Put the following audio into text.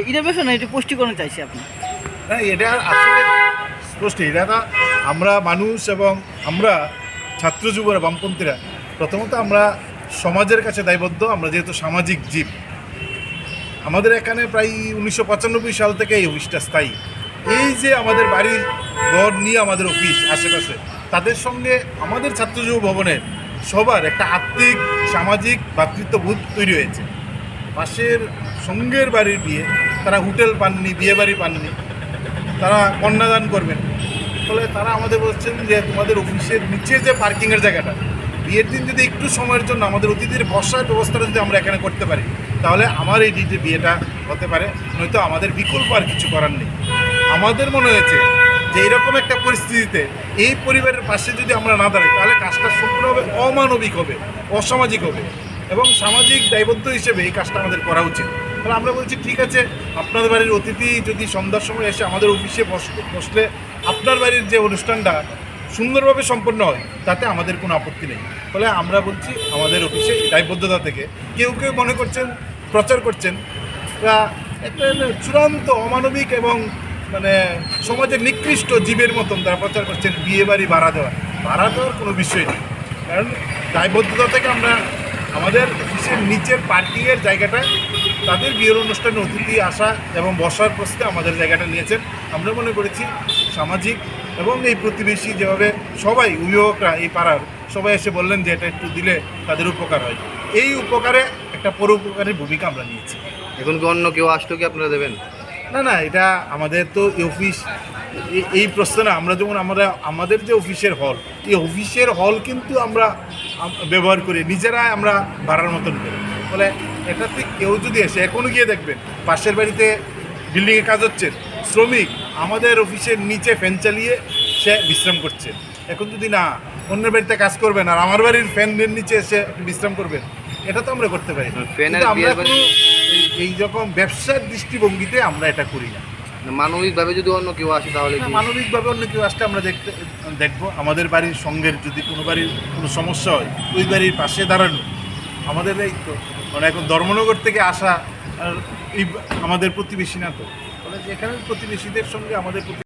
হচ্ছে এটার ব্যাপারে না এটা পুষ্টিকরণ চাইছি আপনি। না এটা আসলে স্পষ্ট। এটা না, আমরা মানুষ এবং আমরা ছাত্র যুবরা বামপন্থীরা, প্রথমত আমরা সমাজের কাছে দায়বদ্ধ, আমরা যেহেতু সামাজিক জীব। আমাদের এখানে প্রায় উনিশশো পঁচানব্বই সাল থেকে এই অফিসটা স্থায়ী। এই যে আমাদের বাড়ি ঘর নিয়ে আমাদের অফিস, আশেপাশে, তাদের সঙ্গে আমাদের ছাত্র যুব ভবনের সবার একটা আত্মিক, সামাজিক ভ্রাতৃত্ববোধ তৈরি হয়েছে। পাশের সঙ্গের বাড়ির বিয়ে তারা হোটেল পাননি বিয়ে বাড়ি পাননি, তারা কন্যাদান করবেন। ফলে তারা আমাদের বলছেন যে তোমাদের অফিসের নিচে যে পার্কিংয়ের জায়গাটা, বিয়ের দিন যদি একটু সময়ের জন্য আমাদের অতিথির বসার ব্যবস্থাটা যদি আমরা এখানে করতে পারি, তাহলে আমার এই ডিটে বিয়েটা হতে পারে, নয়তো আমাদের বিকল্প আর কিছু করার নেই। আমাদের মনে হয়েছে যে এরকম একটা পরিস্থিতিতে এই পরিবারের পাশে যদি আমরা না দাঁড়াই, তাহলে কাজটা সম্পূর্ণভাবে অমানবিক হবে, অসামাজিক হবে। এবং সামাজিক দায়বদ্ধ হিসেবে এই কাজটা আমাদের করা উচিত। তাহলে আমরা বলছি, ঠিক আছে আপনাদের বাড়ির অতিথি যদি সন্ধ্যার সময় এসে আমাদের অফিসে বস- বসলে আপনার বাড়ির যে অনুষ্ঠানটা সুন্দরভাবে সম্পন্ন হয়, তাতে আমাদের কোনো আপত্তি নেই। ফলে আমরা বলছি, আমাদের অফিসে দায়বদ্ধতা থেকে কেউ কেউ মনে করছেন, প্রচার করছেন, তা একটা চূড়ান্ত অমানবিক এবং মানে সমাজের নিকৃষ্ট জীবের মতন তারা প্রচার করছেন, বিয়ে বাড়ি ভাড়া দেওয়া। ভাড়া দেওয়ার কোনো বিষয় নেই। কারণ দায়বদ্ধতা থেকে আমরা আমাদের অফিসের নিচের পার্কিংয়ের জায়গাটা তাদের বিয়ের অনুষ্ঠানে অতিথি আসা এবং বসার প্রশ্নে আমাদের জায়গাটা নিয়েছেন। আমরা মনে করেছি সামাজিক এবং এই প্রতিবেশী যেভাবে সবাই অভিভাবকরা এই পাড়ার সবাই এসে বললেন যে এটা একটু দিলে তাদের উপকার হয়। এই উপকারে একটা পরোপকারের ভূমিকা আমরা নিয়েছি। এখন কি অন্য কেউ আসলেও কি আপনারা দেবেন? না না এটা আমাদের তো এই অফিস এই প্রশ্ন না আমরা যেমন আমরা আমাদের যে অফিসের হল এই অফিসের হল কিন্তু আমরা আম- ব্যবহার করি নিজেরা আমরা ভাড়ার মতন করি। ফলে এটাতে কেউ যদি এসে এখনও গিয়ে দেখবেন পাশের বাড়িতে বিল্ডিংয়ে কাজ হচ্ছে শ্রমিক আমাদের অফিসের নিচে ফ্যান চালিয়ে সে বিশ্রাম করছে। এখন যদি না অন্য বাড়িতে কাজ করবেন আর আমার বাড়ির ফ্যানের নিচে এসে বিশ্রাম করবেন এটা তো আমরা করতে পারি না। আমরা কোনো এই রকম ব্যবসার দৃষ্টিভঙ্গিতে আমরা এটা করি না। মানবিকভাবে যদি অন্য কেউ আসে তাহলে মানবিকভাবে অন্য কেউ আসলে আমরা দেখতে দেখব। আমাদের বাড়ির সঙ্গের যদি কোনো বাড়ির কোনো সমস্যা হয় ওই বাড়ির পাশে দাঁড়ানো। আমাদের এই তো মানে এখন ধর্মনগর থেকে আসা আর এই আমাদের প্রতিবেশী না তো। মানে এখানে প্রতিবেশীদের সঙ্গে আমাদের প্রতি